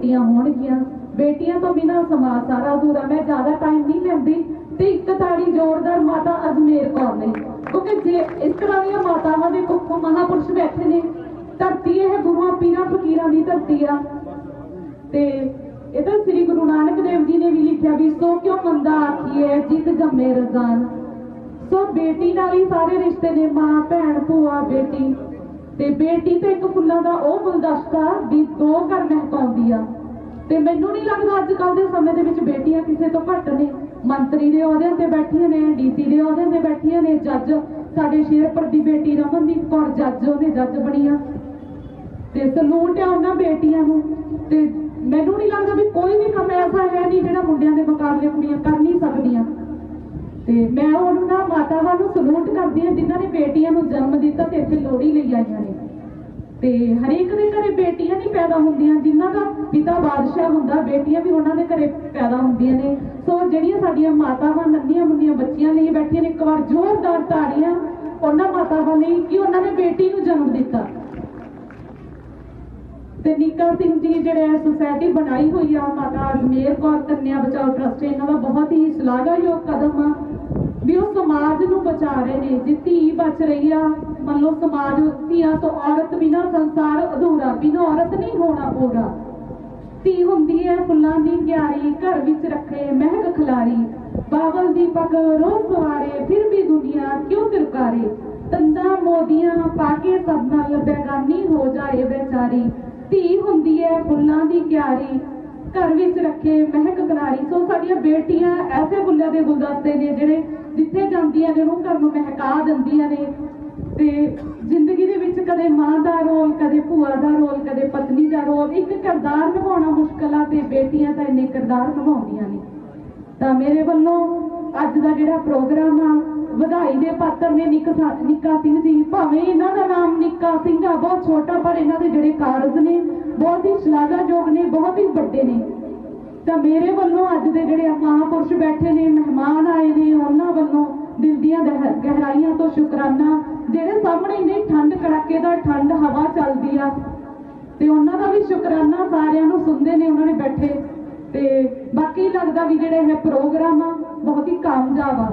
ਬੇਟੀਆਂ ਹੋਣਗੀਆਂ। ਬੇਟੀਆਂ ਤੋਂ ਬਿਨਾਂ ਸਮਾਜ ਸਾਰਾ ਅਧੂਰਾ। ਮੈਂ ਜ਼ਿਆਦਾ ਟਾਈਮ ਨਹੀਂ ਲੈਂਦੀ। ਤੇ ਇੱਕ ਤਾੜੀ ਜ਼ੋਰਦਾਰ ਮਾਤਾ ਅਜਮੇਰ ਕੌਰ ਨੇ। ਕਿਉਂਕਿ ਜੇ ਇਸ ਤਰ੍ਹਾਂ ਦੀਆਂ ਮਾਤਾਵਾਂ ਦੇ ਕੁੱਖ ਮਹਾਪੁਰਸ਼ ਬੈਠੇ ਨੇ, ਧਰਤੀ ਇਹ ਗੁਰੂਆਂ, ਪੀਰਾਂ, ਫਕੀਰਾਂ ਦੀ ਧਰਤੀ ਆ। ਤੇ ਇਹ ਤਾਂ ਸ੍ਰੀ ਗੁਰੂ ਨਾਨਕ ਦੇਵ ਜੀ ਨੇ ਵੀ ਲਿਖਿਆ ਵੀ, ਸੋ ਕਿਉਂ ਮੰਦਾ ਆਖੀਏ ਜਿਤ ਜੰਮੇ ਰਜ਼ਾਨ? ਸੋ ਬੇਟੀ ਨਾਲ ਹੀ ਸਾਰੇ ਰਿਸ਼ਤੇ ਨੇ, ਮਾਂ, ਭੈਣ, ਭੂਆ, ਬੇਟੀ। ਤੇ ਬੇਟੀ ਤੇ ਇੱਕ ਫੁੱਲਾਂ ਦਾ ਉਹ ਗੁਲਦਸਤਾ ਵੀ ਦੋ ਘਰ ਮਹਿਕਾਉਂਦੀ ਆ। ਤੇ ਮੈਨੂੰ ਨਹੀਂ ਲੱਗਦਾ ਅੱਜ ਕੱਲ ਦੇ ਸਮੇਂ ਦੇ ਵਿੱਚ ਬੇਟੀਆਂ ਕਿਸੇ ਤੋਂ ਘੱਟ ਨੇ। ਮੰਤਰੀ ਦੇ ਅਹੁਦੇ ਤੇ ਬੈਠੀਆਂ ਨੇ, ਡੀਸੀ ਦੇ ਅਹੁਦੇ ਤੇ ਬੈਠੀਆਂ ਨੇ, ਜੱਜ। ਸਾਡੇ ਸ਼ੇਰਪੁਰ ਦੀ ਬੇਟੀ ਰਮਨਦੀਪ ਕੌਰ ਜੱਜ ਉਹਦੇ ਜੱਜ ਬਣੀ ਆ। ਤੇ ਸਲੂਟ ਆ ਉਹਨਾਂ ਬੇਟੀਆਂ ਨੂੰ। ਤੇ ਮੈਨੂੰ ਨਹੀਂ ਲੱਗਦਾ ਵੀ ਕੋਈ ਵੀ ਕੰਮ ਐਸਾ ਹੈ ਨਹੀਂ ਜਿਹੜਾ ਮੁੰਡਿਆਂ ਦੇ ਮੁਕਾਬਲੇ ਕੁੜੀਆਂ ਕਰ ਨਹੀਂ ਸਕਦੀਆਂ। ਤੇ ਮੈਂ ਉਹਨਾਂ ਮਾਤਾਵਾਂ ਨੂੰ ਸਲੂਟ ਕਰਦੀ ਹਾਂ, ਜਿਨ੍ਹਾਂ ਨੇ ਬੇਟੀਆਂ ਨੂੰ ਜਨਮ ਦਿੱਤਾ ਤੇ ਇੱਥੇ ਲੋਹੜੀ ਲਈ ਆਈਆਂ ਨੇ। ਤੇ ਹਰੇਕ ਦੇ ਘਰੇ ਬੇਟੀਆਂ ਨਹੀਂ ਪੈਦਾ ਹੁੰਦੀਆਂ, ਜਿਨ੍ਹਾਂ ਦਾ ਪਿਤਾ ਬਾਦਸ਼ਾਹ ਹੁੰਦਾ, ਬੇਟੀਆਂ ਵੀ ਉਹਨਾਂ ਦੇ ਘਰੇ ਪੈਦਾ ਹੁੰਦੀਆਂ ਨੇ। ਸੋ ਜਿਹੜੀਆਂ ਸਾਡੀਆਂ ਮਾਤਾਵਾਂ ਨੰਨੀਆਂ ਮੁੰਨੀਆਂ ਬੱਚੀਆਂ ਲਈ ਬੈਠੀਆਂ ਨੇ, ਇੱਕ ਵਾਰ ਜ਼ੋਰਦਾਰ ਤਾੜੀਆਂ ਉਹਨਾਂ ਮਾਤਾਵਾਂ ਲਈ ਕਿ ਉਹਨਾਂ ਨੇ ਬੇਟੀ ਨੂੰ ਜਨਮ ਦਿੱਤਾ। ਤੇ ਨਿੱਕਾ ਸਿੰਘ ਜੀ ਜਿਹੜੇ ਸੁਸਾਇਟੀ ਬਣਾਈ ਹੋਈ ਆ, ਮਾਤਾ ਮੇਰ ਕੌਰ, ਕੰਨਿਆ ਬਚਾਓ ਟਰਸਟ ਇਹਨਾਂ ਦਾ ਬਹੁਤ ਹੀ ਸ਼ਲਾਘਾਯੋਗ ਕਦਮ ਆ ਵੀ ਉਹ ਸਮਾਜ ਨੂੰ ਬਚਾ ਰਹੇ ਨੇ ਜੇ ਧੀ ਬਚ ਰਹੀ ਆ ਮੰਨ ਸਮਾਜ ਧੀਆਂ ਤੋਂ ਔਰਤ ਬਿਨਾਂ ਸੰਸਾਰ ਅਧੂਰਾ, ਬਿਨਾਂ ਔਰਤ ਨਹੀਂ ਹੋਣਾ ਪੂਰਾ। ਧੀ ਹੁੰਦੀ ਹੈ ਫੁੱਲਾਂ ਦੀ ਕਿਆਰੀ, ਘਰ ਵਿੱਚ ਰੱਖੇ ਮਹਿਕ ਖਲਾਰੀ। ਬਾਵਲ ਦੀ ਪੱਗ ਰੋਜ਼ ਸਵਾਰੇ, ਫਿਰ ਵੀ ਦੁਨੀਆ ਕਿਉਂ ਤਿਰਕਾਰੇ? ਤੰਦਾ ਮੋਦੀਆਂ ਪਾ ਕੇ ਸਭ ਨਾਲ ਬੇਗਾਨੀ ਹੋ ਜਾਏ ਬੇਚਾਰੀ ਧੀ ਹੁੰਦੀ ਹੈ ਫੁੱਲਾਂ ਦੀ ਕਿਆਰੀ, ਘਰ ਵਿੱਚ ਰੱਖੇ ਮਹਿਕ ਖਲਾਰੀ। ਸੋ ਸਾਡੀਆਂ ਬੇਟੀਆਂ ਐਸੇ ਫੁੱਲਾਂ ਦੇ ਗੁਲਦਸਤੇ ਨੇ ਜਿਹੜੇ ਜਿੱਥੇ ਜਾਂਦੀਆਂ ਨੇ, ਉਹਨੂੰ ਘਰ ਨੂੰ ਮਹਿਕਾ ਦਿੰਦੀਆਂ ਨੇ। ਤੇ ਜ਼ਿੰਦਗੀ ਦੇ ਵਿੱਚ ਕਦੇ ਮਾਂ ਦਾ ਰੋਲ, ਕਦੇ ਭੂਆ ਦਾ ਰੋਲ, ਕਦੇ ਪਤਨੀ ਦਾ ਰੋਲ, ਇੱਕ ਕਿਰਦਾਰ ਨਿਭਾਉਣਾ ਮੁਸ਼ਕਲ ਆ ਤੇ ਬੇਟੀਆਂ ਤਾਂ ਇੰਨੇ ਕਿਰਦਾਰ ਨਿਭਾਉਂਦੀਆਂ ਨੇ। ਤਾਂ ਮੇਰੇ ਵੱਲੋਂ ਅੱਜ ਦਾ ਜਿਹੜਾ ਪ੍ਰੋਗਰਾਮ ਆ, ਵਧਾਈ ਦੇ ਪਾਤਰ ਨੇ ਨਿੱਕ ਨਿੱਕਾ ਸਿੰਘ ਜੀ, ਭਾਵੇਂ ਇਹਨਾਂ ਦਾ ਨਾਮ ਨਿੱਕਾ ਸਿੰਘ ਆ, ਬਹੁਤ ਛੋਟਾ, ਪਰ ਇਹਨਾਂ ਦੇ ਜਿਹੜੇ ਕਾਰਜ ਨੇ, ਬਹੁਤ ਹੀ ਸ਼ਲਾਘਾਯੋਗ ਨੇ, ਬਹੁਤ ਹੀ ਵੱਡੇ ਨੇ। ਤਾਂ ਮੇਰੇ ਵੱਲੋਂ ਅੱਜ ਦੇ ਜਿਹੜੇ ਮਹਾਂਪੁਰਸ਼ ਬੈਠੇ ਨੇ, ਮਹਿਮਾਨ ਆਏ ਨੇ, ਉਹਨਾਂ ਵੱਲੋਂ ਦਿਲ ਦੀਆਂ ਗਹਿ- ਗਹਿਰਾਈਆਂ ਤੋਂ ਸ਼ੁਕਰਾਨਾ ਜਿਹੜੇ ਸਾਹਮਣੇ ਇੰਨੀ ਠੰਡ ਕੜਾਕੇ ਦਾ ਠੰਡ ਹਵਾ ਚੱਲਦੀ ਆ, ਤੇ ਉਹਨਾਂ ਦਾ ਵੀ ਸ਼ੁਕਰਾਨਾ ਸਾਰਿਆਂ ਨੂੰ ਸੁਣਦੇ ਨੇ ਉਹਨਾਂ ਨੇ ਬੈਠੇ। ਤੇ ਬਾਕੀ ਲੱਗਦਾ ਵੀ ਜਿਹੜੇ ਇਹ ਪ੍ਰੋਗਰਾਮ ਆ, ਬਹੁਤ ਹੀ ਕਾਮਯਾਬ ਆ।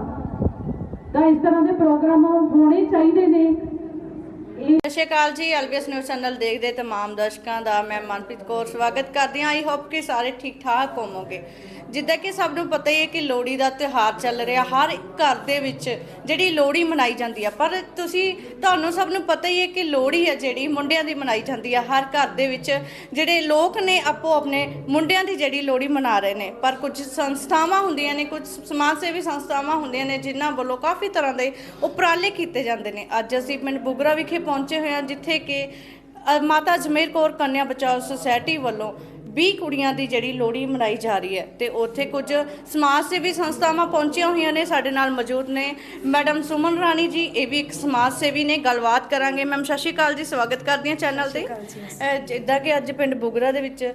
ਤਾਂ ਇਸ ਤਰ੍ਹਾਂ ਦੇ ਪ੍ਰੋਗਰਾਮ ਹੋਣੇ ਚਾਹੀਦੇ ਨੇ। ਸਤਿ ਸ਼੍ਰੀ ਅਕਾਲ ਜੀ, ਐਲਬੀਐਸ ਨਿਊਜ਼ ਚੈਨਲ ਦੇਖਦੇ ਤਮਾਮ ਦਰਸ਼ਕਾਂ ਦਾ, ਮੈਂ ਮਨਪ੍ਰੀਤ ਕੌਰ ਸਵਾਗਤ ਕਰਦੀ ਹਾਂ। ਆਈ ਹੋਪ ਕਿ ਸਾਰੇ ਠੀਕ ਠਾਕ ਹੋਵੋਗੇ। ਜਿੱਦਾਂ ਕਿ ਸਭ ਨੂੰ ਪਤਾ ਹੀ ਹੈ ਕਿ ਲੋਹੜੀ ਦਾ ਤਿਉਹਾਰ ਚੱਲ ਰਿਹਾ, ਹਰ ਘਰ ਦੇ ਵਿੱਚ ਜਿਹੜੀ ਲੋਹੜੀ ਮਨਾਈ ਜਾਂਦੀ ਆ। ਪਰ ਤੁਸੀਂ, ਤੁਹਾਨੂੰ ਸਭ ਨੂੰ ਪਤਾ ਹੀ ਹੈ ਕਿ ਲੋਹੜੀ ਹੈ ਜਿਹੜੀ ਮੁੰਡਿਆਂ ਦੀ ਮਨਾਈ ਜਾਂਦੀ ਆ। ਹਰ ਘਰ ਦੇ ਵਿੱਚ ਜਿਹੜੇ ਲੋਕ ਨੇ, ਆਪੋ ਆਪਣੇ ਮੁੰਡਿਆਂ ਦੀ ਜਿਹੜੀ ਲੋਹੜੀ ਮਨਾ ਰਹੇ ਨੇ। ਪਰ ਕੁਝ ਸੰਸਥਾਵਾਂ ਹੁੰਦੀਆਂ ਨੇ, ਕੁਝ ਸਮਾਜ ਸੇਵੀ ਸੰਸਥਾਵਾਂ ਹੁੰਦੀਆਂ ਨੇ, ਜਿਨ੍ਹਾਂ ਵੱਲੋਂ ਕਾਫੀ ਤਰ੍ਹਾਂ ਦੇ ਉਪਰਾਲੇ ਕੀਤੇ ਜਾਂਦੇ ਨੇ। ਅੱਜ ਅਸੀਂ ਪਿੰਡ ਬੁਗਰਾ ਵਿਖੇ ਪਹੁੰਚੇ ਹੋਏ ਹਾਂ ਜਿੱਥੇ ਕਿ ਮਾਤਾ ਜਮੇਰ ਕੌਰ ਕੰਨਿਆ ਬਚਾਓ ਸੁਸਾਇਟੀ ਵੱਲੋਂ 20 ਕੁੜੀਆਂ ਦੀ ਜਿਹੜੀ ਲੋਹੜੀ ਮਨਾਈ ਜਾ ਰਹੀ ਹੈ। ਤੇ ਉੱਥੇ ਕੁਝ ਸਮਾਜ ਸੇਵੀ ਸੰਸਥਾਵਾਂ ਪਹੁੰਚੀਆਂ ਹੋਈਆਂ ਨੇ ਸਾਡੇ ਨਾਲ ਮੌਜੂਦ ਨੇ ਮੈਡਮ ਸੁਮਨ ਰਾਣੀ ਜੀ ਇਹ ਵੀ ਇੱਕ ਸਮਾਜ ਸੇਵੀ ਨੇ ਗੱਲਬਾਤ ਕਰਾਂਗੇ। ਮੈਮ ਅਕਾਲ ਜੀ ਸਵਾਗਤ ਕਰਦੀ ਹਾਂ ਚੈਨਲ ਤੇ। ਜਿੱਦਾਂ ਕਿ ਅੱਜ ਪਿੰਡ ਬੁਗਰਾ ਦੇ ਵਿੱਚ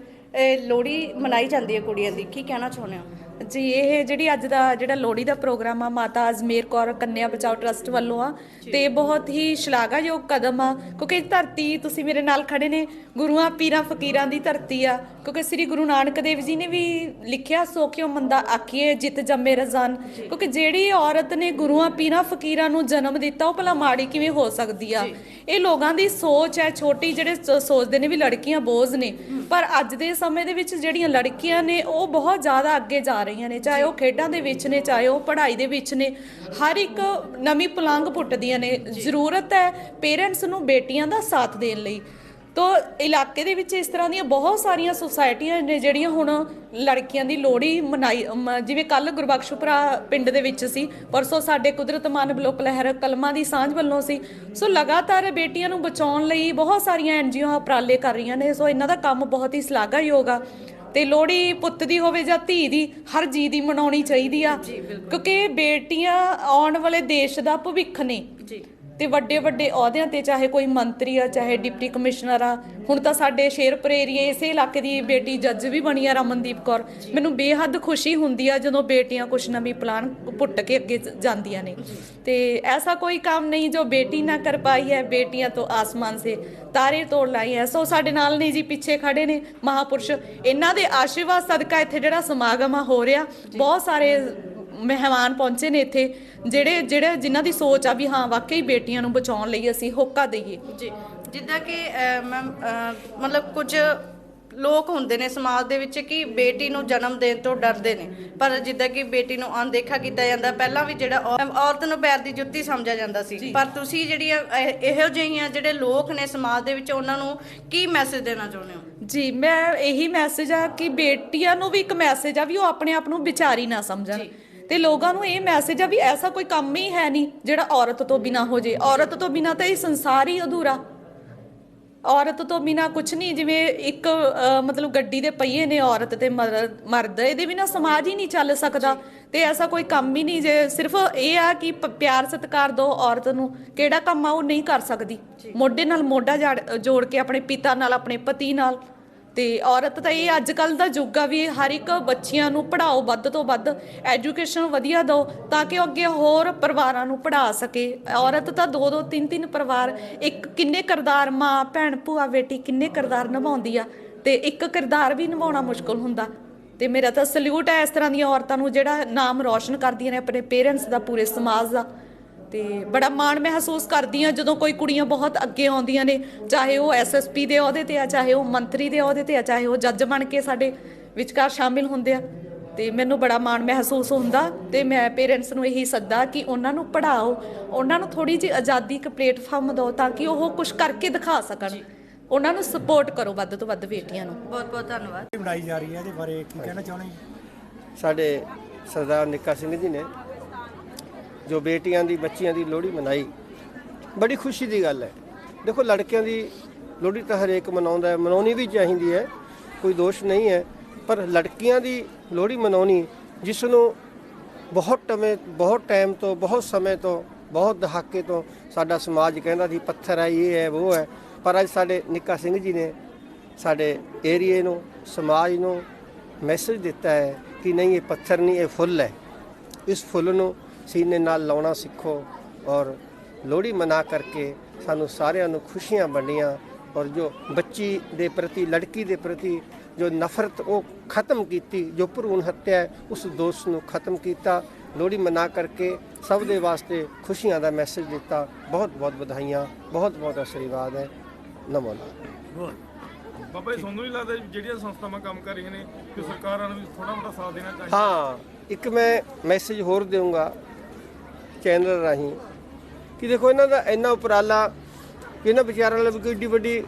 ਲੋਹੜੀ ਮਨਾਈ ਜਾਂਦੀ ਹੈ ਕੁੜੀਆਂ ਦੀ ਕੀ ਕਹਿਣਾ ਚਾਹੁੰਦੇ ਹੋ? ਜੀ ਇਹ ਜਿਹੜੀ ਅੱਜ ਦਾ ਜਿਹੜਾ ਲੋਹੜੀ ਦਾ ਪ੍ਰੋਗਰਾਮ ਆ ਮਾਤਾ ਅਜਮੇਰ ਕੌਰ ਕੰਨਿਆ ਬਚਾਓ ਟਰਸਟ ਵੱਲੋਂ ਆ ਤੇ ਬਹੁਤ ਹੀ ਸ਼ਲਾਘਾਯੋਗ ਕਦਮ ਆ ਕਿਉਂਕਿ ਇਹ ਧਰਤੀ ਤੁਸੀਂ ਮੇਰੇ ਨਾਲ ਖੜੇ ਨੇ ਗੁਰੂਆਂ ਪੀਰਾਂ ਫਕੀਰਾਂ ਦੀ ਧਰਤੀ ਆ ਕਿਉਂਕਿ ਸ੍ਰੀ ਗੁਰੂ ਨਾਨਕ ਦੇਵ ਜੀ ਨੇ ਵੀ ਲਿਖਿਆ ਸੋ ਕਿਉ ਮੰਦਾ ਆਖੀਏ ਜਿਤ ਜੰਮੇ ਰਜ਼ਾਨ। ਕਿਉਂਕਿ ਜਿਹੜੀ ਔਰਤ ਨੇ ਗੁਰੂਆਂ ਪੀਰਾਂ ਫਕੀਰਾਂ ਨੂੰ ਜਨਮ ਦਿੱਤਾ ਉਹ ਭਲਾ ਮਾੜੀ ਕਿਵੇਂ ਹੋ ਸਕਦੀ ਆ? ਇਹ ਲੋਕਾਂ ਦੀ ਸੋਚ ਹੈ ਛੋਟੀ ਜਿਹੜੇ ਸੋਚਦੇ ਨੇ ਵੀ ਲੜਕੀਆਂ ਬੋਝ ਨੇ। ਪਰ ਅੱਜ ਦੇ ਸਮੇਂ ਦੇ ਵਿੱਚ ਜਿਹੜੀਆਂ ਲੜਕੀਆਂ ਨੇ ਉਹ ਬਹੁਤ ਜ਼ਿਆਦਾ ਅੱਗੇ ਜਾ ਰਹੀਆਂ ਨੇ। ਚਾਹੇ ਉਹ ਖੇਡਾਂ ਦੇ ਵਿੱਚ ਨੇ ਚਾਹੇ ਉਹ ਪੜ੍ਹਾਈ ਦੇ ਵਿੱਚ ਨੇ ਹਰ ਇੱਕ ਨਵੀਂ ਪਲੰਗ ਪੁੱਟਦੀਆਂ ਨੇ। ਜ਼ਰੂਰਤ ਹੈ ਪੇਰੈਂਟਸ ਨੂੰ ਬੇਟੀਆਂ ਦਾ ਸਾਥ ਦੇਣ ਲਈ। ਤੋ ਇਲਾਕੇ ਦੇ ਵਿੱਚ ਇਸ ਤਰ੍ਹਾਂ ਦੀਆਂ ਬਹੁਤ ਸਾਰੀਆਂ ਸੁਸਾਇਟੀਆਂ ਨੇ ਜਿਹੜੀਆਂ ਹੁਣ ਲੜਕੀਆਂ ਦੀ ਲੋਹੜੀ ਮਨਾਈ ਮ- ਜਿਵੇਂ ਕੱਲ ਗੁਰਬਖਸ਼ਪੁਰਾ ਪਿੰਡ ਦੇ ਵਿੱਚ ਸੀ ਪਰਸੋਂ ਸਾਡੇ ਕੁਦਰਤ ਮਾਨ ਬਲੋਕ ਲਹਿਰ ਕਲਮਾਂ ਦੀ ਸਾਂਝ ਵੱਲੋਂ ਸੀ। ਸੋ ਲਗਾਤਾਰ ਬੇਟੀਆਂ ਨੂੰ ਬਚਾਉਣ ਲਈ ਬਹੁਤ ਸਾਰੀਆਂ ਐਨਜੀਓ ਉਪਰਾਲੇ ਕਰ ਰਹੀਆਂ ਨੇ ਸੋ ਇਹਨਾਂ ਦਾ ਕੰਮ ਬਹੁਤ ਹੀ ਸ਼ਲਾਘਾਯੋਗ ਆ। ਤੇ ਲੋਹੜੀ ਪੁੱਤ ਦੀ ਹੋਵੇ ਜਾਂ ਧੀ ਦੀ ਹਰ ਜੀ ਦੀ ਮਨਾਉਣੀ ਚਾਹੀਦੀ ਆ ਕਿਉਂਕਿ ਬੇਟੀਆਂ ਆਉਣ ਵਾਲੇ ਦੇਸ਼ ਦਾ ਭਵਿੱਖ ਨੇ। ਜੀ। ਤੇ ਵੱਡੇ ਵੱਡੇ ਅਹੁਦਿਆਂ ਤੇ ਚਾਹੇ ਕੋਈ ਮੰਤਰੀ ਆ, ਚਾਹੇ ਡਿਪਟੀ ਕਮਿਸ਼ਨਰ ਆ, ਹੁਣ ਤਾਂ ਸਾਡੇ ਸ਼ੇਰਪੁਰ ਏਰੀਏ ਇਸੇ ਇਲਾਕੇ ਦੀ ਬੇਟੀ ਜੱਜ ਵੀ ਬਣੀ ਆ ਰਮਨਦੀਪ ਕੌਰ। ਮੈਨੂੰ ਬੇਹੱਦ ਖੁਸ਼ੀ ਹੁੰਦੀ ਆ ਜਦੋਂ ਬੇਟੀਆਂ ਕੁਛ ਨਵੀਂ ਪਲਾਨ ਪੁੱਟ ਕੇ ਅੱਗੇ ਜਾਂਦੀਆਂ ਨੇ। ਤੇ ਐਸਾ ਕੋਈ ਕੰਮ ਨਹੀਂ ਜੋ ਬੇਟੀ ਨਾ ਕਰ ਪਾਈ ਹੈ, ਬੇਟੀਆਂ ਤੋਂ ਆਸਮਾਨ ਸੇ ਤਾਰੇ ਤੋੜ ਲਾਈ ਹੈ। ਸੋ ਸਾਡੇ ਨਾਲ ਨੇ ਜੀ, ਪਿੱਛੇ ਖੜੇ ਨੇ ਮਹਾਪੁਰਸ਼। ਇਹਨਾਂ ਦੇ ਆਸ਼ੀਰਵਾਦ ਸਦਕਾ ਇੱਥੇ ਜਿਹੜਾ ਸਮਾਗਮ ਆ ਹੋ ਰਿਹਾ। ਬਹੁਤ ਸਾਰੇ ਮਹਿਮਾਨ ਪਹੁੰਚੇ ਨੇ ਇੱਥੇ ਜਿਹੜੇ ਜਿਹੜੇ ਜਿਨ੍ਹਾਂ ਦੀ ਸੋਚ ਆ ਵੀ ਹਾਂ ਵਾਕਈ ਬੇਟੀਆਂ ਨੂੰ ਬਚਾਉਣ ਲਈ ਅਸੀਂ ਹੋਕਾ ਦਈਏ। ਜੀ ਜਿੱਦਾਂ ਕਿ ਮੈਮ ਮਤਲਬ ਕੁਝ ਲੋਕ ਹੁੰਦੇ ਨੇ ਸਮਾਜ ਦੇ ਵਿੱਚ ਕਿ ਬੇਟੀ ਨੂੰ ਜਨਮ ਦੇਣ ਤੋਂ ਡਰਦੇ ਨੇ। ਪਰ ਜਿੱਦਾਂ ਕਿ ਬੇਟੀ ਨੂੰ ਅਣਦੇਖਾ ਕੀਤਾ ਜਾਂਦਾ ਪਹਿਲਾਂ ਵੀ ਜਿਹੜਾ ਔਰਤ ਨੂੰ ਪੈਰ ਦੀ ਜੁੱਤੀ ਸਮਝਿਆ ਜਾਂਦਾ ਸੀ। ਪਰ ਤੁਸੀਂ ਜਿਹੜੀਆਂ ਇਹ- ਇਹੋ ਜਿਹੀਆਂ ਜਿਹੜੇ ਲੋਕ ਨੇ ਸਮਾਜ ਦੇ ਵਿੱਚ ਉਹਨਾਂ ਨੂੰ ਕੀ ਮੈਸੇਜ ਦੇਣਾ ਚਾਹੁੰਦੇ ਹੋ? ਜੀ ਮੈਂ ਇਹੀ ਮੈਸੇਜ ਆ ਕਿ ਬੇਟੀਆਂ ਨੂੰ ਵੀ ਇੱਕ ਮੈਸੇਜ ਆ ਵੀ ਉਹ ਆਪਣੇ ਆਪ ਨੂੰ ਵਿਚਾਰੀ ਨਾ ਸਮਝਣ। ਤੇ ਲੋਕਾਂ ਨੂੰ ਇਹ ਮੈਸੇਜ ਆ ਵੀ ਐਸਾ ਕੋਈ ਕੰਮ ਹੀ ਹੈ ਨਹੀਂ ਜਿਹੜਾ ਔਰਤ ਤੋਂ ਬਿਨਾ ਹੋ ਜੇ। ਔਰਤ ਤੋਂ ਬਿਨਾ ਤਾਂ ਇਹ ਸੰਸਾਰ ਹੀ ਅਧੂਰਾ। ਔਰਤ ਤੋਂ ਬਿਨਾ ਕੁਝ ਨਹੀਂ ਜਿਵੇਂ ਇੱਕ ਮਤਲਬ ਗੱਡੀ ਦੇ ਪਹੀਏ ਨੇ ਔਰਤ ਤੇ ਮਰ- ਮਰਦ ਇਹਦੇ ਬਿਨਾ ਸਮਾਜ ਹੀ ਨਹੀਂ ਚੱਲ ਸਕਦਾ। ਤੇ ਐਸਾ ਕੋਈ ਕੰਮ ਹੀ ਨਹੀਂ ਜੇ ਸਿਰਫ ਇਹ ਆ ਕਿ ਪਿਆਰ ਸਤਿਕਾਰ ਦੋ ਔਰਤ ਨੂੰ ਕਿਹੜਾ ਕੰਮ ਆ ਉਹ ਨਹੀਂ ਕਰ ਸਕਦੀ। ਮੋਢੇ ਨਾਲ ਮੋਢਾ ਜੋੜ ਕੇ ਆਪਣੇ ਪਿਤਾ ਨਾਲ ਆਪਣੇ ਪਤੀ ਨਾਲ। ਤੇ ਔਰਤ ਤਾਂ ਇਹ ਅੱਜ ਕੱਲ ਦਾ ਯੁੱਗ ਆ ਵੀ ਹਰ ਇੱਕ ਬੱਚਿਆਂ ਨੂੰ ਪੜ੍ਹਾਓ ਵੱਧ ਤੋਂ ਵੱਧ ਐਜੂਕੇਸ਼ਨ ਵਧੀਆ ਦਿਓ ਤਾਂ ਕਿ ਉਹ ਅੱਗੇ ਹੋਰ ਪਰਿਵਾਰਾਂ ਨੂੰ ਪੜ੍ਹਾ ਸਕੇ। ਔਰਤ ਤਾਂ ਦੋ ਦੋ, ਤਿੰਨ ਤਿੰਨ ਪਰਿਵਾਰ, ਇੱਕ ਕਿੰਨੇ ਕਿਰਦਾਰ ਮਾਂ, ਭੈਣ, ਭੂਆ, ਬੇਟੀ ਕਿੰਨੇ ਕਿਰਦਾਰ ਨਿਭਾਉਂਦੀ ਆ ਤੇ ਇੱਕ ਕਿਰਦਾਰ ਵੀ ਨਿਭਾਉਣਾ ਮੁਸ਼ਕਲ ਹੁੰਦਾ। ਤੇ ਮੇਰਾ ਤਾਂ ਸਲੂਟ ਹੈ ਇਸ ਤਰ੍ਹਾਂ ਦੀਆਂ ਔਰਤਾਂ ਨੂੰ ਜਿਹੜਾ ਨਾਮ ਰੌਸ਼ਨ ਕਰਦੀਆਂ ਨੇ ਆਪਣੇ ਪੇਰੈਂਟਸ ਦਾ, ਪੂਰੇ ਸਮਾਜ ਦਾ। ਤੇ ਬੜਾ ਮਾਣ ਮਹਿਸੂਸ ਕਰਦੀ ਆ ਜਦੋਂ ਕੋਈ ਕੁੜੀਆਂ ਬਹੁਤ ਅੱਗੇ ਆਉਂਦੀਆਂ ਨੇ ਚਾਹੇ ਉਹ ਐਸਐਸਪੀ ਦੇ ਅਹੁਦੇ ਤੇ ਆ ਚਾਹੇ ਉਹ ਮੰਤਰੀ ਦੇ ਅਹੁਦੇ ਤੇ ਆ ਚਾਹੇ ਉਹ ਜੱਜ ਬਣ ਕੇ ਸਾਡੇ ਵਿਚਕਾਰ ਸ਼ਾਮਿਲ ਹੁੰਦੇ ਆ। ਤੇ ਮੈਨੂੰ ਬੜਾ ਮਾਣ ਮਹਿਸੂਸ ਹੁੰਦਾ ਤੇ ਮੈਂ ਪੇਰੈਂਟਸ ਨੂੰ ਇਹੀ ਸੱਦਾ ਕਿ ਉਹਨਾਂ ਨੂੰ ਪੜ੍ਹਾਓ ਉਹਨਾਂ ਨੂੰ ਥੋੜੀ ਜਿਹੀ ਆਜ਼ਾਦੀ ਇੱਕ ਪਲੇਟਫਾਰਮ ਦਿਓ ਤਾਂ ਕਿ ਉਹ ਕੁਝ ਕਰਕੇ ਦਿਖਾ ਸਕਣ। ਉਹਨਾਂ ਨੂੰ ਸਪੋਰਟ ਕਰੋ ਵੱਧ ਤੋਂ ਵੱਧ ਬੇਟੀਆਂ ਨੂੰ। ਬਹੁਤ ਬਹੁਤ ਧੰਨਵਾਦ। ਬਣਾਈ ਜਾ ਰਹੀ ਹੈ ਇਹਦੇ ਬਾਰੇ ਕੀ ਕਹਿਣਾ ਚਾਹੁੰਦੇ ਸਾਡੇ ਸਰਦਾਰ ਨਿੱਕਾ ਸਿੰਘ ਜੀ ਨੇ ਜੋ ਬੇਟੀਆਂ ਦੀ, ਬੱਚੀਆਂ ਦੀ ਲੋਹੜੀ ਮਨਾਈ। ਬੜੀ ਖੁਸ਼ੀ ਦੀ ਗੱਲ ਹੈ। ਦੇਖੋ, ਲੜਕਿਆਂ ਦੀ ਲੋਹੜੀ ਤਾਂ ਹਰੇਕ ਮਨਾਉਂਦਾ ਹੈ। ਮਨਾਉਣੀ ਵੀ ਚਾਹੀਦੀ ਹੈ। ਕੋਈ ਦੋਸ਼ ਨਹੀਂ ਹੈ। ਪਰ ਲੜਕੀਆਂ ਦੀ ਲੋਹੜੀ ਮਨਾਉਣੀ, ਜਿਸ ਨੂੰ ਬਹੁਤ ਟਮੇ, ਬਹੁਤ ਟਾਈਮ ਤੋਂ, ਬਹੁਤ ਸਮੇਂ ਤੋਂ, ਬਹੁਤ ਦਹਾਕੇ ਤੋਂ ਸਾਡਾ ਸਮਾਜ ਕਹਿੰਦਾ ਸੀ, ਪੱਥਰ ਹੈ, ਇਹ ਹੈ, ਉਹ ਹੈ। ਪਰ ਅੱਜ ਸਾਡੇ ਨਿੱਕਾ ਸਿੰਘ ਜੀ ਨੇ ਸਾਡੇ ਏਰੀਏ ਨੂੰ, ਸਮਾਜ ਨੂੰ ਮੈਸੇਜ ਦਿੱਤਾ ਹੈ ਕਿ ਨਹੀਂ, ਇਹ ਪੱਥਰ ਨਹੀਂ, ਇਹ ਫੁੱਲ ਹੈ। ਇਸ ਫੁੱਲ ਨੂੰ ਸੀਨੇ ਨਾਲ ਲਾਉਣਾ ਸਿੱਖੋ ਔਰ ਲੋਹੜੀ ਮਨਾ ਕਰਕੇ ਸਾਨੂੰ ਸਾਰਿਆਂ ਨੂੰ ਖੁਸ਼ੀਆਂ ਵੰਡੀਆਂ ਔਰ ਜੋ ਬੱਚੀ ਦੇ ਪ੍ਰਤੀ ਲੜਕੀ ਦੇ ਪ੍ਰਤੀ ਜੋ ਨਫ਼ਰਤ ਉਹ ਖਤਮ ਕੀਤੀ ਜੋ ਭਰੂਣ ਹੱਤਿਆ ਉਸ ਦੋਸ਼ ਨੂੰ ਖਤਮ ਕੀਤਾ। ਲੋਹੜੀ ਮਨਾ ਕਰਕੇ ਸਭ ਦੇ ਵਾਸਤੇ ਖੁਸ਼ੀਆਂ ਦਾ ਮੈਸੇਜ ਦਿੱਤਾ। ਬਹੁਤ ਬਹੁਤ ਵਧਾਈਆਂ ਬਹੁਤ ਬਹੁਤ ਆਸ਼ੀਰਵਾਦ ਹੈ। ਨਮੋ ਨਾਰਾਇਣ ਬਾਬਾ ਜੀ ਤੁਹਾਨੂੰ ਨਹੀਂ ਲੱਗਦਾ ਜਿਹੜੀਆਂ ਸੰਸਥਾਵਾਂ ਕੰਮ ਕਰ ਰਹੀਆਂ ਨੇ ਕਿ ਸਰਕਾਰਾਂ ਨੂੰ ਵੀ ਥੋੜਾ ਬਹੁਤਾ ਸਾਥ ਦੇਣਾ ਚਾਹੀਦਾ? ਹਾਂ ਇੱਕ ਮੈਂ ਮੈਸੇਜ ਹੋਰ ਦੇਵਾਂਗਾ ਚੈਨਲ ਰਾਹੀਂ ਕਿ ਦੇਖੋ ਇਹਨਾਂ ਦਾ ਇੰਨਾ ਉਪਰਾਲਾ ਕਿ ਇਹਨਾਂ ਵਿਚਾਰਾਂ ਲਈ ਕੋਈ ਏਡੀ ਵੱਡੀ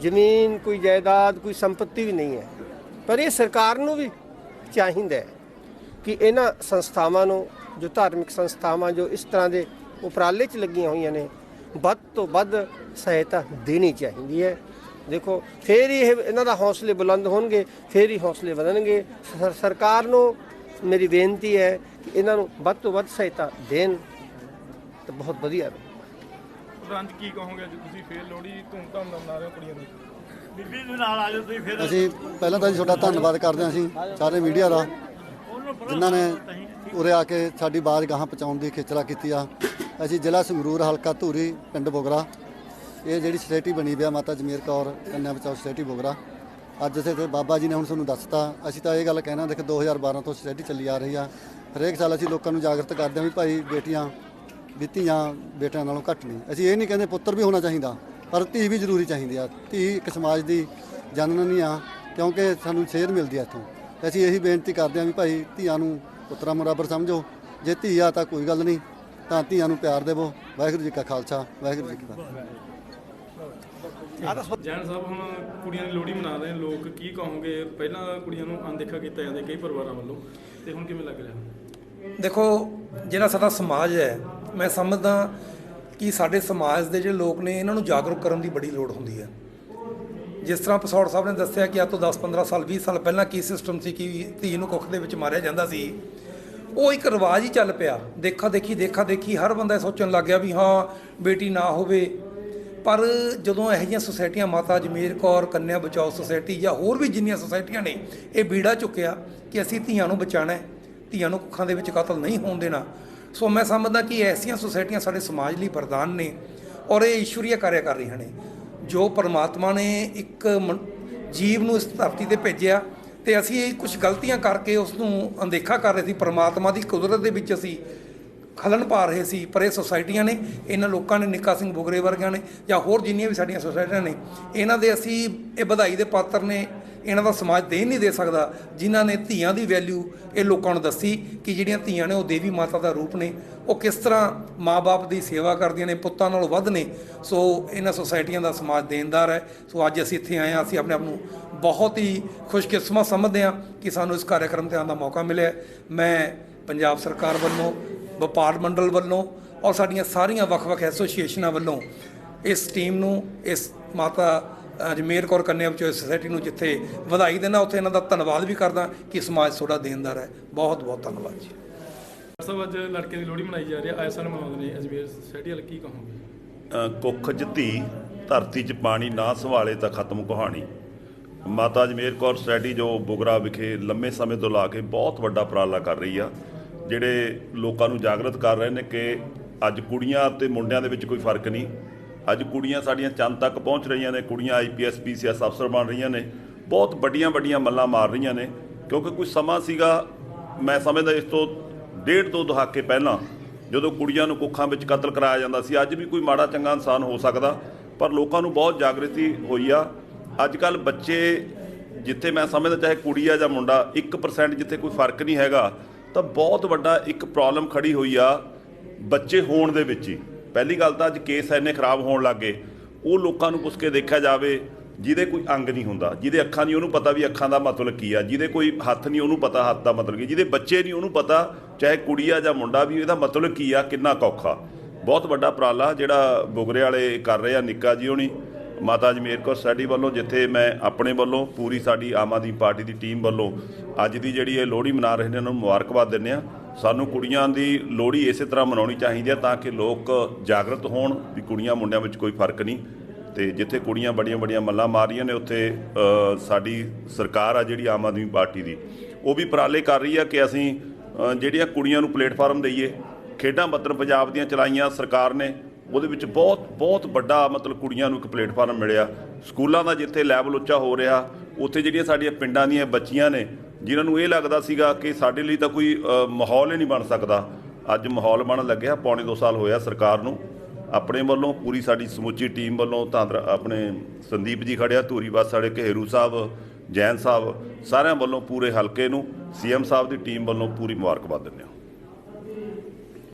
ਜ਼ਮੀਨ, ਕੋਈ ਜਾਇਦਾਦ, ਕੋਈ ਸੰਪਤੀ ਵੀ ਨਹੀਂ ਹੈ। ਪਰ ਇਹ ਸਰਕਾਰ ਨੂੰ ਵੀ ਚਾਹੀਦਾ ਹੈ ਕਿ ਇਹਨਾਂ ਸੰਸਥਾਵਾਂ ਨੂੰ, ਜੋ ਧਾਰਮਿਕ ਸੰਸਥਾਵਾਂ, ਜੋ ਇਸ ਤਰ੍ਹਾਂ ਦੇ ਉਪਰਾਲੇ 'ਚ ਲੱਗੀਆਂ ਹੋਈਆਂ ਨੇ, ਵੱਧ ਤੋਂ ਵੱਧ ਸਹਾਇਤਾ ਦੇਣੀ ਚਾਹੀਦੀ ਹੈ। ਦੇਖੋ, ਫੇਰ ਹੀ ਇਹ ਇਹਨਾਂ ਦਾ ਹੌਸਲੇ ਬੁਲੰਦ ਹੋਣਗੇ, ਫੇਰ ਹੀ ਹੌਸਲੇ ਵਧਣਗੇ। ਸਰ- ਸਰਕਾਰ ਨੂੰ ਮੇਰੀ ਬੇਨਤੀ ਹੈ ਕਿ ਇਹਨਾਂ ਨੂੰ ਵੱਧ ਤੋਂ ਵੱਧ ਸਹਾਇਤਾ ਦੇਣ। ਤਾਂ ਬਹੁਤ ਵਧੀਆ ਰਹੇ ਪ੍ਰਧਾਨ ਜੀ ਕੀ ਕਹੋਗੇ ਅੱਜ ਤੁਸੀਂ ਫੇਰ ਲੋਹੜੀ ਧੂਮਧਾਮ ਨਾਲ ਮਨਾ ਰਹੇ ਹੋ ਕੁੜੀਆਂ ਦੀ ਅਸੀਂ ਪਹਿਲਾਂ ਤਾਂ ਜੀ ਤੁਹਾਡਾ ਧੰਨਵਾਦ ਕਰਦੇ ਹਾਂ ਅਸੀਂ ਸਾਰੇ ਮੀਡੀਆ ਦਾ ਜਿਨ੍ਹਾਂ ਨੇ ਉਰੇ ਆ ਕੇ ਸਾਡੀ ਬਾਤ ਗਾਹਾਂ ਪਹੁੰਚਾਉਣ ਦੀ ਖੇਚਲਾ ਕੀਤੀ ਆ। ਅਸੀਂ ਜ਼ਿਲ੍ਹਾ ਸੰਗਰੂਰ ਹਲਕਾ ਧੂਰੀ ਪਿੰਡ ਬੋਗਰਾ। ਇਹ ਜਿਹੜੀ ਸੋਸਾਇਟੀ ਬਣੀ ਵੀ ਆ ਮਾਤਾ ਜਮੀਰ ਕੌਰ ਕੰਨਿਆ ਬਚਾਓ ਸੋਸਾਇਟੀ ਬੋਗਰਾ। ਅੱਜ ਇਥੇ ਤੇ ਬਾਬਾ ਜੀ ਨੇ ਹੁਣ ਤੁਹਾਨੂੰ ਦੱਸਤਾ। ਅਸੀਂ ਤਾਂ ਇਹ ਗੱਲ ਕਹਿਣਾ ਦੇਖ 2012 ਤੋਂ ਸੋਸਾਇਟੀ ਚੱਲੀ ਆ ਰਹੀ ਆ। ਹਰੇਕ ਸਾਲ ਅਸੀਂ ਲੋਕਾਂ ਨੂੰ ਜਾਗਰਤ ਕਰਦੇ ਹਾਂ ਵੀ ਭਾਈ ਬੇਟੀਆਂ ਵੀ ਧੀਆਂ ਬੇਟਿਆਂ ਨਾਲੋਂ ਘੱਟ ਨਹੀਂ। ਅਸੀਂ ਇਹ ਨਹੀਂ ਕਹਿੰਦੇ ਪੁੱਤਰ ਵੀ ਹੋਣਾ ਚਾਹੀਦਾ ਪਰ ਧੀ ਵੀ ਜ਼ਰੂਰੀ ਚਾਹੀਦੀ ਆ। ਧੀ ਇੱਕ ਸਮਾਜ ਦੀ ਜਨਨੀ ਆ ਕਿਉਂਕਿ ਸਾਨੂੰ ਸੇਧ ਮਿਲਦੀ ਆ ਇੱਥੋਂ। ਤੇ ਅਸੀਂ ਇਹੀ ਬੇਨਤੀ ਕਰਦੇ ਹਾਂ ਵੀ ਭਾਈ ਧੀਆਂ ਨੂੰ ਪੁੱਤਰਾਂ ਬਰਾਬਰ ਸਮਝੋ। ਜੇ ਧੀ ਆ ਤਾਂ ਕੋਈ ਗੱਲ ਨਹੀਂ ਤਾਂ ਧੀਆਂ ਨੂੰ ਪਿਆਰ ਦੇਵੋ। ਵਾਹਿਗੁਰੂ ਜੀ ਕਾ ਖਾਲਸਾ ਵਾਹਿਗੁਰੂ ਜੀ ਕੀ ਫਤਿਹ। ਜੈਨ ਸਾਹਿਬ ਹੁਣ ਕੁੜੀਆਂ ਦੀ ਲੋਹੜੀ ਮਨਾ ਰਹੇ ਨੇ ਲੋਕ ਕੀ ਕਹੋਗੇ? ਪਹਿਲਾਂ ਕੁੜੀਆਂ ਨੂੰ ਅਣਦੇਖਾ ਕੀਤਾ ਜਾਂਦਾ ਕਈ ਪਰਿਵਾਰਾਂ ਵੱਲੋਂ ਤੇ ਹੁਣ ਕਿਵੇਂ ਲੱਗ ਰਿਹਾ? ਦੇਖੋ ਜਿਹੜਾ ਸਾਡਾ ਸਮਾਜ ਹੈ ਮੈਂ ਸਮਝਦਾ ਕਿ ਸਾਡੇ ਸਮਾਜ ਦੇ ਜਿਹੜੇ ਲੋਕ ਨੇ, ਇਹਨਾਂ ਨੂੰ ਜਾਗਰੂਕ ਕਰਨ ਦੀ ਬੜੀ ਲੋੜ ਹੁੰਦੀ ਹੈ। ਜਿਸ ਤਰ੍ਹਾਂ ਪਸੌੜ ਸਾਹਿਬ ਨੇ ਦੱਸਿਆ ਕਿ ਅੱਜ ਤੋਂ 10-15 ਸਾਲ 20 ਸਾਲ ਪਹਿਲਾਂ ਕੀ ਸਿਸਟਮ ਸੀ, ਕਿ ਧੀ ਨੂੰ ਕੁੱਖ ਦੇ ਵਿੱਚ ਮਾਰਿਆ ਜਾਂਦਾ ਸੀ, ਉਹ ਇੱਕ ਰਿਵਾਜ ਹੀ ਚੱਲ ਪਿਆ। ਦੇਖਾ ਦੇਖੀ ਦੇਖਾ ਦੇਖੀ, ਹਰ ਬੰਦਾ ਸੋਚਣ ਲੱਗ ਗਿਆ ਵੀ ਹਾਂ, ਬੇਟੀ ਨਾ ਹੋਵੇ। ਪਰ ਜਦੋਂ ਇਹੋ ਜਿਹੀਆਂ ਸੁਸਾਇਟੀਆਂ ਮਾਤਾ ਜਮੀਰ ਕੌਰ, ਕੰਨਿਆ ਬਚਾਓ ਸੁਸਾਇਟੀ ਜਾਂ ਹੋਰ ਵੀ ਜਿੰਨੀਆਂ ਸੁਸਾਇਟੀਆਂ ਨੇ, ਇਹ ਬੀੜਾ ਚੁੱਕਿਆ ਕਿ ਅਸੀਂ ਧੀਆਂ ਨੂੰ ਬਚਾਉਣਾ ਹੈ। ਧੀਆਂ ਨੂੰ ਕੁੱਖਾਂ ਦੇ ਵਿੱਚ ਕਤਲ ਨਹੀਂ ਹੋਣ ਦੇਣਾ। ਸੋ ਮੈਂ ਸਮਝਦਾ ਕਿ ਐਸੀਆਂ ਸੁਸਾਇਟੀਆਂ ਸਾਡੇ ਸਮਾਜ ਲਈ ਵਰਦਾਨ ਨੇ ਔਰ ਇਹ ਈਸ਼ਵਰੀय ਕਾਰਿਆ ਕਰ ਰਹੀਆਂ ਨੇ, ਜੋ ਪਰਮਾਤਮਾ ਨੇ ਇੱਕ ਮਨ- ਜੀਵ ਨੂੰ ਇਸ ਧਰਤੀ ਤੇ ਭੇਜਿਆ ਤੇ ਅਸੀਂ ਇਹ ਕੁਝ ਗਲਤੀਆਂ ਕਰਕੇ ਉਸ ਨੂੰ ਅਣਦੇਖਾ ਕਰ ਰਹੇ ਸੀ, ਪਰਮਾਤਮਾ ਦੀ ਕੁਦਰਤ ਦੇ ਵਿੱਚ ਅਸੀਂ ਖਲਨ ਪਾ ਰਹੇ ਸੀ, ਪਰ ਇਹ ਸੁਸਾਇਟੀਆਂ ਨੇ, ਇਹਨਾਂ ਲੋਕਾਂ ਨੇ, ਨਿੱਕਾ ਸਿੰਘ ਬੁਗਰੇ ਵਰਗਿਆਂ ਨੇ ਜਾਂ ਹੋਰ ਜਿੰਨੀਆਂ ਵੀ ਸਾਡੀਆਂ ਸੁਸਾਇਟੀਆਂ ਨੇ, ਇਹਨਾਂ ਦੇ ਅਸੀਂ ਇਹ ਵਧਾਈ ਦੇ ਪਾਤਰ ਨੇ ਇਹਨਾਂ ਦਾ ਸਮਾਜ ਦੇ ਨਹੀਂ ਦੇ ਸਕਦਾ, ਜਿਨ੍ਹਾਂ ਨੇ ਧੀਆਂ ਦੀ ਵੈਲਿਊ ਇਹ ਲੋਕਾਂ ਨੂੰ ਦੱਸੀ ਕਿ ਜਿਹੜੀਆਂ ਧੀਆਂ ਨੇ ਉਹ ਦੇਵੀ ਮਾਤਾ ਦਾ ਰੂਪ ਨੇ, ਉਹ ਕਿਸ ਤਰ੍ਹਾਂ ਮਾਪੇ ਦੀ ਸੇਵਾ ਕਰਦੀਆਂ ਨੇ, ਪੁੱਤਾਂ ਨਾਲੋਂ ਵੱਧ ਨੇ, ਸੋ ਇਹਨਾਂ ਸੁਸਾਇਟੀਆਂ ਦਾ ਸਮਾਜ ਦੇਣਦਾਰ ਹੈ। ਸੋ ਅੱਜ ਅਸੀਂ ਇੱਥੇ ਆਏ ਹਾਂ, ਅਸੀਂ ਆਪਣੇ ਆਪ ਨੂੰ ਬਹੁਤ ਹੀ ਖੁਸ਼ਕਿਸਮਤ ਸਮਝਦੇ ਹਾਂ ਕਿ ਸਾਨੂੰ ਇਸ ਕਾਰਜਕ੍ਰਮ ਤੇ ਆਉਣ ਦਾ ਮੌਕਾ ਮਿਲਿਆ ਮੈਂ ਪੰਜਾਬ ਸਰਕਾਰ ਵੱਲੋਂ, ਵਪਾਰ ਮੰਡਲ ਵੱਲੋਂ ਔਰ ਸਾਡੀਆਂ ਸਾਰੀਆਂ ਵੱਖ-ਵੱਖ ਐਸੋਸੀਏਸ਼ਨਾਂ ਵੱਲੋਂ ਇਸ ਟੀਮ ਨੂੰ, ਇਸ ਮਾਤਾ ਅਜਮੇਰ ਕੌਰ ਕੰਨਿਆ ਬਚਾਓ ਸੁਸਾਇਟੀ ਨੂੰ ਜਿੱਥੇ ਵਧਾਈ ਦੇਣਾ ਉੱਥੇ ਇਹਨਾਂ ਦਾ ਧੰਨਵਾਦ ਵੀ ਕਰਦਾ ਕਿ ਸਮਾਜ ਥੋੜਾ ਦੇਣਦਾਰ ਹੈ। ਬਹੁਤ ਬਹੁਤ ਧੰਨਵਾਦ ਜੀ। ਸਾਹਿਬ ਅੱਜ ਲੜਕੇ ਦੀ ਲੋਹੜੀ ਮਨਾਈ ਜਾ ਰਹੀ ਹੈ। ਸਾਲ ਮਨਾਉਂਦੇ ਨੇ ਅਜਮੇਰ ਸੋਸਾਇਟੀ ਵਾਲੇ ਕੀ ਕਹੋਗੇ? ਕੁੱਖ 'ਚ ਧੀ ਧਰਤੀ 'ਚ ਪਾਣੀ ਨਾ ਸੰਭਾਲੇ ਤਾਂ ਖਤਮ ਕਹਾਣੀ। ਮਾਤਾ ਜਮੇਰ ਕੌਰ ਸੋਸਾਇਟੀ ਜੋ ਬੁਗਰਾ ਵਿਖੇ ਲੰਮੇ ਸਮੇਂ ਤੋਂ ਲਾ ਕੇ ਬਹੁਤ ਵੱਡਾ ਉਪਰਾਲਾ ਕਰ ਰਹੀ ਆ ਜਿਹੜੇ ਲੋਕਾਂ ਨੂੰ ਜਾਗਰਤ ਕਰ ਰਹੇ ਨੇ ਕਿ ਅੱਜ ਕੁੜੀਆਂ ਤੇ ਮੁੰਡਿਆਂ ਦੇ ਵਿੱਚ ਕੋਈ ਫ਼ਰਕ ਨਹੀਂ। ਅੱਜ ਕੁੜੀਆਂ ਸਾਡੀਆਂ ਚੰਦ ਤੱਕ ਪਹੁੰਚ ਰਹੀਆਂ ਨੇ, ਕੁੜੀਆਂ ਆਈਪੀਐਸ ਪੀਸੀਐਸ ਅਫਸਰ ਬਣ ਰਹੀਆਂ ਨੇ। ਬਹੁਤ ਵੱਡੀਆਂ ਵੱਡੀਆਂ ਮੱਲਾਂ ਮਾਰ ਰਹੀਆਂ ਨੇ, ਕਿਉਂਕਿ ਕੋਈ ਸਮਾਂ ਸੀਗਾ, ਮੈਂ ਸਮਝਦਾ ਇਸ ਤੋਂ ਡੇਢ ਦੋ ਦਹਾਕੇ ਪਹਿਲਾਂ ਜਦੋਂ ਕੁੜੀਆਂ ਨੂੰ ਕੁੱਖਾਂ ਵਿੱਚ ਕਤਲ ਕਰਾਇਆ ਜਾਂਦਾ ਸੀ, ਅੱਜ ਵੀ ਕੋਈ ਮਾੜਾ ਚੰਗਾ ਇਨਸਾਨ ਹੋ ਸਕਦਾ, ਪਰ ਲੋਕਾਂ ਨੂੰ ਬਹੁਤ ਜਾਗਰਤੀ ਹੋਈ ਆ। ਅੱਜ ਕੱਲ ਬੱਚੇ ਜਿੱਥੇ ਮੈਂ ਸਮਝਦਾ ਚਾਹੇ ਕੁੜੀ ਆ ਜਾਂ ਮੁੰਡਾ 1% ਜਿੱਥੇ ਕੋਈ ਫ਼ਰਕ ਨਹੀਂ ਹੈਗਾ, ਤਾਂ ਬਹੁਤ ਵੱਡਾ ਇੱਕ ਪ੍ਰੋਬਲਮ ਖੜੀ ਹੋਈ ਆ ਬੱਚੇ ਹੋਣ ਦੇ ਵਿੱਚ ਹੀ। ਪਹਿਲੀ ਗੱਲ ਤਾਂ ਅੱਜ ਕੇਸ ਇੰਨੇ ਖਰਾਬ ਹੋਣ ਲੱਗੇ ਉਹ ਲੋਕਾਂ ਨੂੰ ਪੁੱਛ ਕੇ ਦੇਖਿਆ ਜਾਵੇ, ਜਿਹਦੇ ਕੋਈ ਅੰਗ ਨਹੀਂ ਹੁੰਦਾ, ਜਿਹਦੇ ਅੱਖਾਂ ਨਹੀਂ, ਉਹਨੂੰ ਪਤਾ ਵੀ ਅੱਖਾਂ ਦਾ ਮਤਲਬ ਕੀ ਆ, ਜਿਹਦੇ ਕੋਈ ਹੱਥ ਨਹੀਂ, ਉਹਨੂੰ ਪਤਾ ਹੱਥ ਦਾ ਮਤਲਬ ਕੀ, ਜਿਹਦੇ ਬੱਚੇ ਨਹੀਂ, ਉਹਨੂੰ ਪਤਾ ਚਾਹੇ ਕੁੜੀ ਆ ਜਾਂ ਮੁੰਡਾ ਵੀ ਇਹਦਾ ਮਤਲਬ ਕੀ ਆ, ਕਿੰਨਾ ਕੌਖਾ। ਬਹੁਤ ਵੱਡਾ ਉਪਰਾਲਾ ਜਿਹੜਾ ਬੁਗਰੇ ਵਾਲੇ ਕਰ ਰਹੇ ਆ, ਨਿੱਕਾ ਜੀ ਹੋਣੀ, ਮਾਤਾ ਜਮੇਰ ਕੌਰ ਸਾਡੀ ਵੱਲੋਂ, ਜਿੱਥੇ ਮੈਂ ਆਪਣੇ ਵੱਲੋਂ, ਪੂਰੀ ਸਾਡੀ ਆਮ ਆਦਮੀ ਪਾਰਟੀ ਦੀ ਟੀਮ ਵੱਲੋਂ, ਅੱਜ ਦੀ ਜਿਹੜੀ ਇਹ ਲੋਹੜੀ ਮਨਾ ਰਹੇ ਨੇ, ਉਹਨਾਂ ਨੂੰ ਮੁਬਾਰਕਬਾਦ ਦਿੰਦੇ ਆ। ਸਾਨੂੰ ਕੁੜੀਆਂ ਦੀ ਲੋਹੜੀ ਇਸੇ ਤਰ੍ਹਾਂ ਮਨਾਉਣੀ ਚਾਹੀਦੀ ਹੈ ਤਾਂ ਕਿ ਲੋਕ ਜਾਗਰਤ ਹੋਣ ਵੀ ਕੁੜੀਆਂ ਮੁੰਡਿਆਂ ਵਿੱਚ ਕੋਈ ਫ਼ਰਕ ਨਹੀਂ। ਤੇ ਜਿੱਥੇ ਕੁੜੀਆਂ ਬੜੀਆਂ ਬੜੀਆਂ ਮੱਲਾਂ ਮਾਰ ਰਹੀਆਂ ਨੇ, ਉੱਥੇ ਸਾਡੀ ਸਰਕਾਰ ਆ ਜਿਹੜੀ ਆਮ ਆਦਮੀ ਪਾਰਟੀ ਦੀ, ਉਹ ਵੀ ਉਪਰਾਲੇ ਕਰ ਰਹੀ ਆ ਕਿ ਅਸੀਂ ਜਿਹੜੀਆਂ ਕੁੜੀਆਂ ਨੂੰ ਪਲੇਟਫਾਰਮ ਦਈਏ, ਖੇਡਾਂ ਬੱਤਰ ਪੰਜਾਬ ਦੀਆਂ ਚਲਾਈਆਂ ਸਰਕਾਰ ਨੇ, ਉਹਦੇ ਵਿੱਚ ਬਹੁਤ ਬਹੁਤ ਵੱਡਾ ਮਤਲਬ ਕੁੜੀਆਂ ਨੂੰ ਇੱਕ ਪਲੇਟਫਾਰਮ ਮਿਲਿਆ। ਸਕੂਲਾਂ ਦਾ ਜਿੱਥੇ ਲੈਵਲ ਉੱਚਾ ਹੋ ਰਿਹਾ, ਉੱਥੇ ਜਿਹੜੀਆਂ ਸਾਡੀਆਂ ਪਿੰਡਾਂ ਦੀਆਂ ਬੱਚੀਆਂ ਨੇ ਜਿਨ੍ਹਾਂ ਨੂੰ ਇਹ ਲੱਗਦਾ ਸੀਗਾ ਕਿ ਸਾਡੇ ਲਈ ਤਾਂ ਕੋਈ ਮਾਹੌਲ ਹੀ ਨਹੀਂ ਬਣ ਸਕਦਾ। ਅੱਜ ਮਾਹੌਲ ਬਣਨ ਲੱਗਿਆ, ਪੌਣੇ 2 ਸਾਲ ਹੋਇਆ ਸਰਕਾਰ ਨੂੰ। ਆਪਣੇ ਵੱਲੋਂ ਪੂਰੀ ਸਾਡੀ ਸਮੁੱਚੀ ਟੀਮ ਵੱਲੋਂ ਤਾਂ ਆਪਣੇ ਸੰਦੀਪ ਜੀ ਖੜਿਆ, ਧੂਰੀ ਬੱਸ ਵਾਲੇ ਘੇਰੂ ਸਾਹਿਬ, ਜੈਨ ਸਾਹਿਬ, ਸਾਰਿਆਂ ਵੱਲੋਂ ਪੂਰੇ ਹਲਕੇ ਨੂੰ, ਸੀਐਮ ਸਾਹਿਬ ਦੀ ਟੀਮ ਵੱਲੋਂ ਪੂਰੀ ਮੁਬਾਰਕਬਾਦ ਦਿੰਦੇ ਹਾਂ।